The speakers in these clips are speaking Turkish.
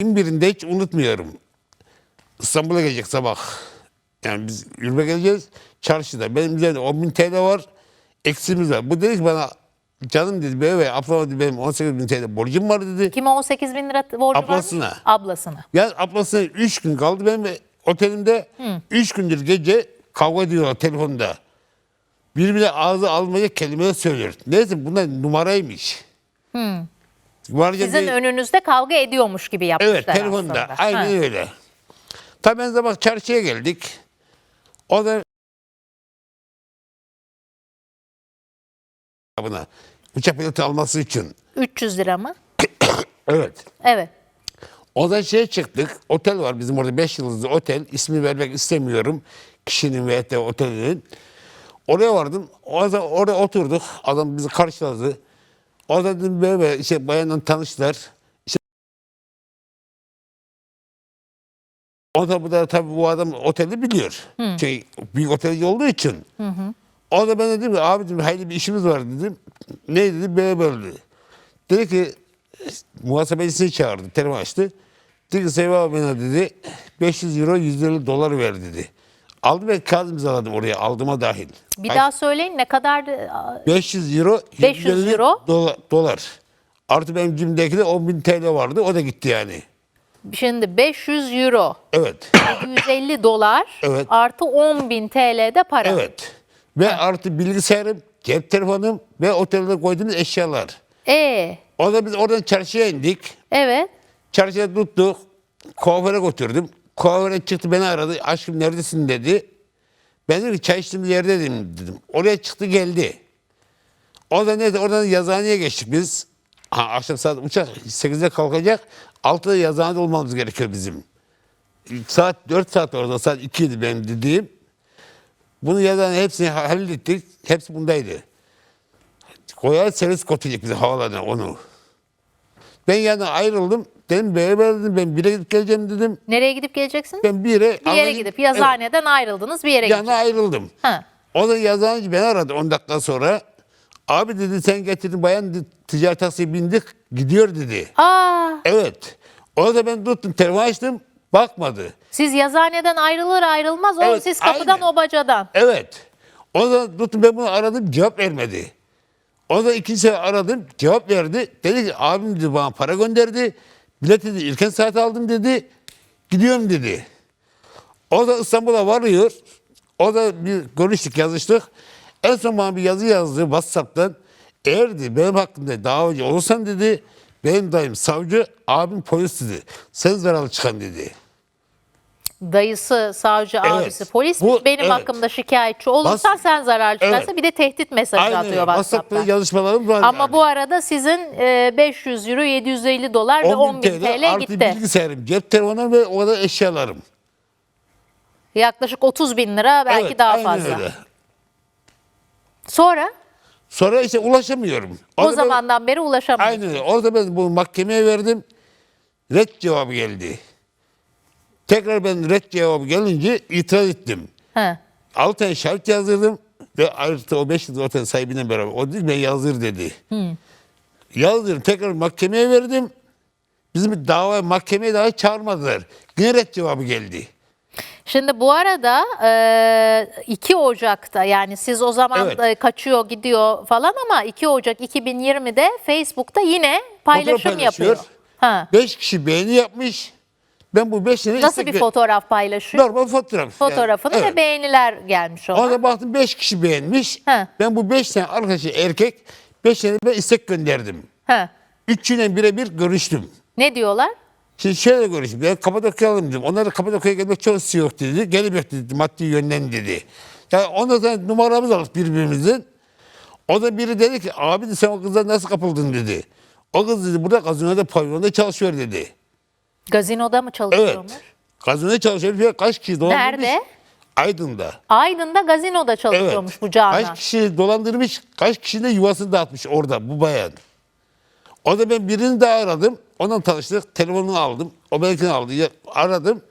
birinde hiç unutmuyorum. İstanbul'a gelecek sabah. Yani biz yürüme geleceğiz çarşıda. Benim üzerinde 10 bin TL var. Eksimiz var. Bu dedi ki bana canım dedi bey ablama dedi benim 18 bin TL borcum var dedi. Kime 18 bin lira borcu Ablasına. varmış? Ablasına. Yani ablasına 3 gün kaldı. Benim otelimde 3 gündür gece kavga ediyorlar telefonda. Birbirine ağzı almaya kelimeler söylüyor. Neyse bunlar numaraymış. Numarayla Sizin bir- önünüzde kavga ediyormuş gibi yapmışlar Evet telefonda. aslında. Aynen Ha. öyle. Tabii ben sabah çarşıya geldik. O da buna uçak bileti alması için. 300 lira mı? Evet. Evet. O da şeye çıktık. Otel var bizim orada 5 yıldızlı otel. İsmi vermek istemiyorum. Kişinin veya otelinin. Oraya vardım. O da orada oturduk. Adam bizi karşıladı. O da dedim böyle işte bayanla tanıştılar. İşte o da bu da tabii bu adam oteli biliyor. Şey, büyük otelci olduğu için. O da ben dedim ki abicim hayırlı bir işimiz var dedim. Ne dedi böyle böyle dedi. Dedi ki muhasebecisini çağırdı. Telefon açtı. Dedi ki Seyfi abi bana dedi 500 euro 150 dolar ver dedi. Aldım ve kağıt imzaladım oraya aldıma dahil. Bir Ay, daha söyleyin ne kadardı? Aa, 500 euro 500 150 euro? dola- dolar. Artı benim cimdeki de 10 bin TL vardı. O da gitti yani. Şimdi 500 euro, Evet. 750 dolar Evet. artı 10 bin TL'de para. evet. Ve artı bilgisayarım, cep telefonum ve otelde koyduğumuz eşyalar. E O da biz oradan çarşıya indik. evet. Çarşıya tuttuk. Kuaföre götürdüm. Kuaföre çıktı beni aradı. Aşkım neredesin dedi. Ben dedim ki çay içtiğimiz yerde dedim, dedim. Oraya çıktı geldi. O da neyse oradan yazıhaneye geçtik biz. Ha, akşam saat uçak 8'de kalkacak. 6'da yazıhanede olmamız gerekiyor bizim. Saat 4 saat orada saat 2 idi benim dediğim. Bunu yazıhane hepsini hallettik. Hepsi bundaydı. Koyar servis götürecek bize havalarına onu. Ben yani ayrıldım. Dedim beraber dedim ben bire gidip geleceğim dedim. Nereye gidip geleceksiniz? Ben bir yere, Bir yere gidip yazıhaneden ayrıldınız bir yere Evet, yani gideceksiniz. ayrıldım. Ha. O da yazıhaneci beni aradı 10 dakika sonra. Abi dedi sen getirdin bayan dedi, ticaret taksiye bindik gidiyor dedi. Aa, Evet. O da ben tuttum telefon açtım bakmadı. siz yazıhaneden ayrılır ayrılmaz o Evet, siz kapıdan aynen. o bacadan. Evet. O da tuttum ben bunu aradım cevap vermedi. O da ikinci sefer aradım cevap verdi. Dedi ki abim dedi bana para gönderdi. Bilet dedi ilken saat aldım dedi. Gidiyorum dedi. O da İstanbul'a varıyor. O da bir görüştük yazıştık. En son bana bir yazı yazdı WhatsApp'tan. Eğer dedi benim hakkımda davacı olursan dedi benim dayım savcı abim polis dedi. Sen zararlı çıkan dedi. Dayısı, savcı, Evet. abisi, polis Bu- benim evet. hakkımda şikayetçi olursan Bas- sen zararlı çıkarsın. Evet. Bir de tehdit mesajı Aynen atıyor. WhatsApp'ta WhatsApp'ta. yazışmalarım var. Ama yani. bu arada sizin e, 500 euro, 750 dolar ve 10 bin TL, artı gitti. bilgisayarım, cep telefonum ve o da eşyalarım. Yaklaşık 30 bin lira belki Evet, daha fazla. öyle. Sonra Sonra işte ulaşamıyorum. o Orada ben- zamandan beri ulaşamıyorsunuz. Aynen öyle. Orada ben bu mahkemeye verdim. Red cevabı geldi. Tekrar ben red cevabı gelince itiraz ettim. He. Altı şart yazdırdım ve artı o 5 yıl otel sahibiyle beraber. O dedi ben yazdır dedi. Yazdırdım. Tekrar mahkemeye verdim. Bizim dava mahkemeye daha çağırmadılar. Yine red cevabı geldi. Şimdi bu arada e, 2 Ocak'ta yani siz o zaman Evet. e, kaçıyor gidiyor falan ama 2 Ocak 2020'de Facebook'ta yine paylaşım paylaşıyor. yapıyor. Ha. Beş kişi beğeni yapmış. Ben bu beşini Nasıl bir fotoğraf paylaşıyor? Normal fotoğraf. yani. Fotoğrafını Evet. ve beğeniler gelmiş ona. Orada baktım beş kişi beğenmiş. He. Ben bu beş tane arkadaşı erkek, beş tane ben istek gönderdim. Ha. Üçüyle birebir görüştüm. Ne diyorlar? Şimdi şöyle görüştüm. Ben Kapadokya'ya alayım dedim. Onlar da Kapadokya'ya gelmek çok istiyor dedi. Gelip dedi. Maddi yönden dedi. Yani ondan sonra numaramızı aldık birbirimizin. O da biri dedi ki abi sen o kızla nasıl kapıldın dedi. O kız dedi burada gazinoda pavyonda çalışıyor dedi. Gazinoda mı Evet. çalışıyormuş? Gazinoda çalışıyor. Kaç kişi dolandırmış? Nerede? Aydın'da. Aydın'da gazinoda çalışıyormuş bu Canan. Kaç kişi dolandırmış, kaç kişi de yuvasını dağıtmış orada bu bayan. O da ben birini daha aradım. Ondan tanıştık. Telefonunu aldım. O belki aldı. Aradım.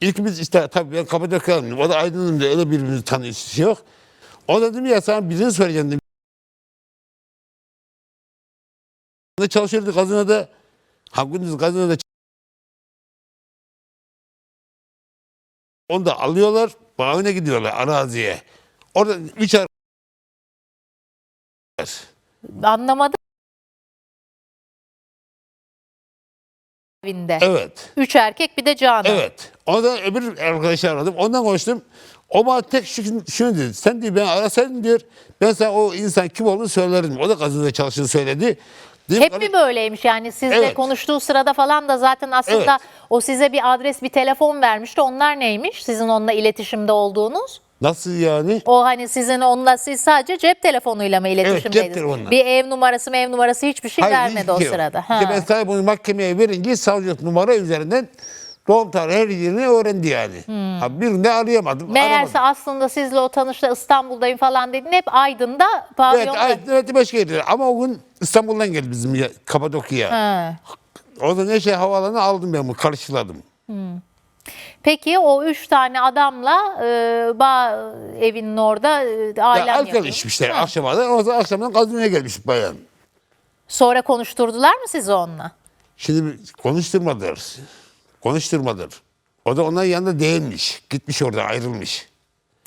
İlk biz işte tabii ben Kapadokya'lıyım. O da Aydın'ım da öyle birbirimizi tanıyor şey yok. O da dedim ya sana birini söyleyeceğim dedim. Çalışıyordu gazinoda. Ha gündüz gazinoda Onu da alıyorlar, bağına gidiyorlar araziye. Orada üç ar- Anlamadım. Evinde. Evet. Üç erkek bir de Canan. Evet. Ondan öbür arkadaşı aradım. Ondan konuştum. O bana tek şu, şunu dedi. Sen diyor ben arasaydın diyor. Ben sana o insan kim olduğunu söylerdim. O da gazinoda çalıştığını söyledi. Dedim, Hep mi böyleymiş yani sizle Evet. konuştuğu sırada falan da zaten aslında Evet. o size bir adres bir telefon vermişti. Onlar neymiş sizin onunla iletişimde olduğunuz? Nasıl yani? O hani sizin onunla siz sadece cep telefonuyla mı iletişimdeydiniz? telefonla. Bir ev numarası ev numarası hiçbir şey vermedi hiçbir o şey yok. sırada. İşte ben sana bunu mahkemeye verince savcılık numara üzerinden doğum tarihi her yerini öğrendi yani. Ha, birini arayamadım. Meğerse aramadım. aslında sizle o tanışta İstanbul'dayım falan dedin hep Aydın'da pavyonda. evet, evet başka yerde. Ama o gün İstanbul'dan geldi bizim ya, Kapadokya'ya. Orada ne şey havaalanı aldım ben bunu karşıladım. Peki o üç tane adamla e, bağ evinin orada e, alem Ya alkol içmişler Ha. akşama da. O zaman akşamdan gazinoya gelmiş bayan. Sonra konuşturdular mı sizi onunla? Şimdi konuşturmadılar. Konuşturmadılar. O da onların yanında değilmiş. Gitmiş oradan ayrılmış.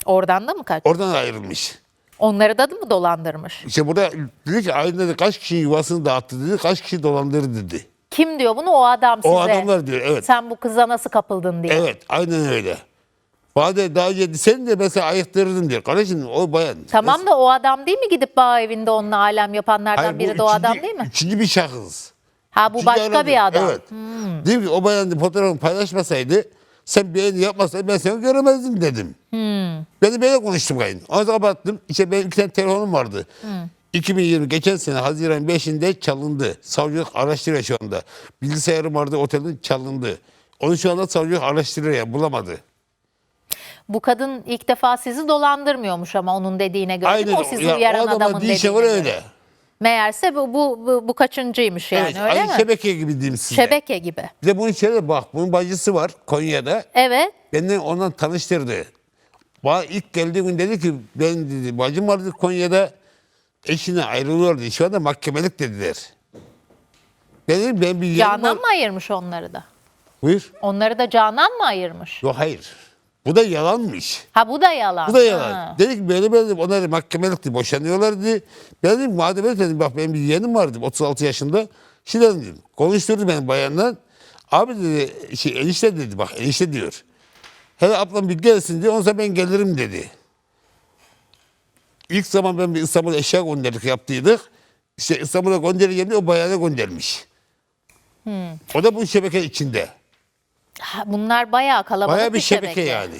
Oradan da mı kaç? Oradan ayrılmış. Onları da mı dolandırmış? İşte burada dedi ki Aydın dedi kaç kişinin yuvasını dağıttı dedi. Kaç kişi dolandırdı dedi. Kim diyor bunu? O adam size. O adamlar diyor evet. Sen bu kıza nasıl kapıldın diye. Evet aynen öyle. Bana de daha önce sen de mesela ayıktırırdın diyor. Kardeşim o bayan. Tamam da o adam değil mi gidip bağ evinde onunla alem yapanlardan Hayır, bu biri de o üçüncü- adam değil mi? Üçüncü bir şahıs. Ha bu Üçüncü başka bir adam. Hmm. Evet. Dedim ki o bayan fotoğrafını paylaşmasaydı sen beğeni yapmasaydın ben seni göremezdim dedim. Hmm. Ben de böyle konuştum kayın. Onu kapattım. İşte benim iki tane telefonum vardı. Hmm. 2020 geçen sene Haziran 5'inde çalındı. Savcılık araştırıyor şu anda. Bilgisayarım vardı otelin çalındı. Onu şu anda savcılık araştırıyor ya bulamadı. Bu kadın ilk defa sizi dolandırmıyormuş ama onun dediğine göre değil mi? O sizi Ya, uyaran o adamın adamın dediği dediğine şey var göre. öyle. Meğerse bu, bu, bu, bu kaçıncıymış yani evet, öyle aynı mi? şebeke gibi diyeyim size. Şebeke gibi. Bir de bunun içeride bak bunun bacısı var Konya'da. Evet. Beni ondan tanıştırdı. Bana ilk geldiği gün dedi ki ben dedi bacım vardı Konya'da eşine ayrılıyor dedi. Şu anda mahkemelik dediler. Dedim ben bir yerim Canan var. mı ayırmış onları da? Buyur. Onları da Canan mı ayırmış? Yok hayır. Bu da yalanmış. Ha bu da yalan. Bu da yalan. Ha. Dedi ki böyle böyle dedim, onlar mahkemelikti boşanıyorlar dedi. Ben dedim madem dedim bak benim bir yeğenim var dedim 36 yaşında. Şimdi dedim konuşturdu beni bayandan. Abi dedi şey enişte dedi bak enişte diyor. Hele ablam bir gelsin diye sonra ben gelirim dedi. İlk zaman ben bir İstanbul'a eşya gönderdik yaptıydık. İşte İstanbul'a gönderirken o bayana göndermiş. Hmm. O da bu şebeke içinde. Ha, Bunlar bayağı kalabalık Baya bir şebeke yani.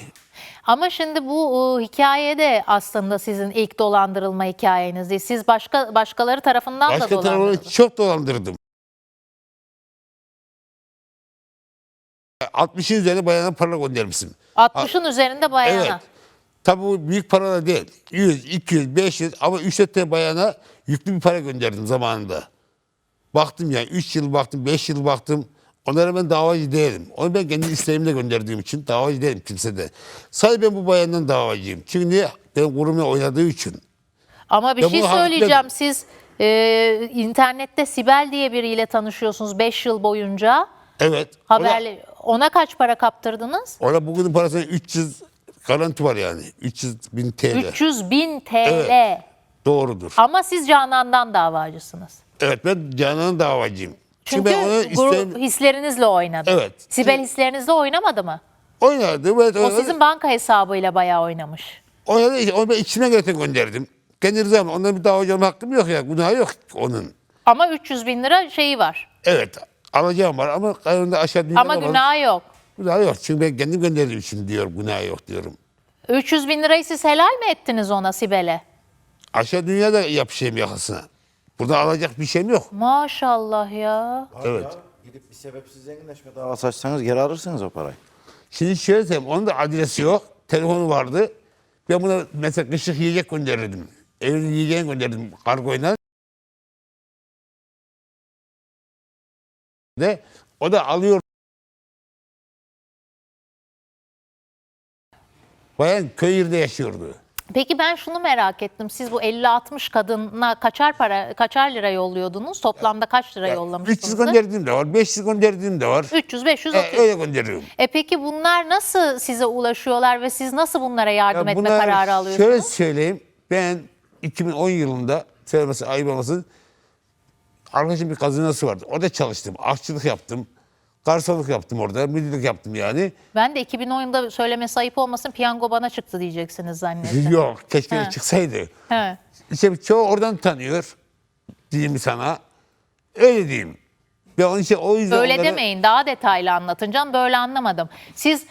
Ama şimdi bu e, hikayede aslında sizin ilk dolandırılma hikayeniz değil. Siz başka başkaları tarafından da Başka tarafını dolandırıldınız. çok dolandırdım. 60'ın üzerine bayana para göndermişsin. 60'ın üzerinde bayana. Evet. Tabii bu büyük para da değil. 100, 200, 500 ama 3 tane bayana yüklü bir para gönderdim zamanında. Baktım yani 3 yıl baktım, 5 yıl baktım. Onlara ben davacı değilim. Onu ben kendi isteğimle gönderdiğim için davacı değilim kimsede. Sadece ben bu bayandan davacıyım. Çünkü niye? Ben kurumla oynadığı için. Ama bir Ya şey söyleyeceğim. hakikaten- Siz e, internette Sibel diye biriyle tanışıyorsunuz 5 yıl boyunca. Evet. Haberli. Ona kaç para kaptırdınız? Ona bugünün parasına 300 garanti var yani. 300 bin TL. 300 bin TL. Evet. Doğrudur. Ama siz Canan'dan davacısınız. Evet ben Canan'ın davacıyım. Çünkü ben onu gurur- isteğim- hislerinizle oynadı. Evet. Sibel hislerinizle oynamadı mı? Oynadı. Evet, O oynadı. sizin banka hesabıyla bayağı oynamış. Oynadı. işte, Onu ben içime götür gönderdim. Kendi rızamla. Ondan bir davacı olma hakkım yok ya. Günah yok onun. Ama 300 bin lira şeyi var. Evet. Alacağım var ama kanunda aşağı dünya Ama günahı yok. Günah yok. Çünkü ben kendim gönderdiğim için diyor. Günah yok diyorum. 300 bin lirayı siz helal mi ettiniz ona Sibel'e? Aşağı dünyada yapışayım yakasına. Burada alacak bir şeyim yok. Maşallah ya. Evet. Ya, gidip bir sebepsiz zenginleşme davası açsanız geri alırsınız o parayı. Şimdi şöyle söyleyeyim. Onun da adresi yok. Telefonu vardı. Ben buna mesela kışlık yiyecek gönderirdim. Evin yiyeceğini gönderdim kargoyla. De o da alıyor. Bayan köy yerinde yaşıyordu. Peki ben şunu merak ettim. Siz bu 50-60 kadına kaçar para kaçar lira yolluyordunuz? Toplamda kaç lira 300 yollamıştınız? gönderdiğim de var, 500 gönderdiğim de var. 300 500 E, 600. öyle gönderiyorum. E peki bunlar nasıl size ulaşıyorlar ve siz nasıl bunlara yardım Ya etme bunlar kararı Şöyle alıyorsunuz? söyleyeyim. Ben 2010 yılında söylemesi ayıp olmasın. Arkadaşım bir kazinası vardı. Orada çalıştım. Aşçılık yaptım. Garsonluk yaptım orada. Müdürlük yaptım yani. Ben de 2010'da söylemesi ayıp olmasın piyango bana çıktı diyeceksiniz zannettim. Yok. Keşke Ha. çıksaydı. He. İşte çoğu oradan tanıyor. Diyeyim sana. Öyle diyeyim. Ben onun için o yüzden Böyle onları- demeyin daha detaylı anlatın canım böyle anlamadım. Siz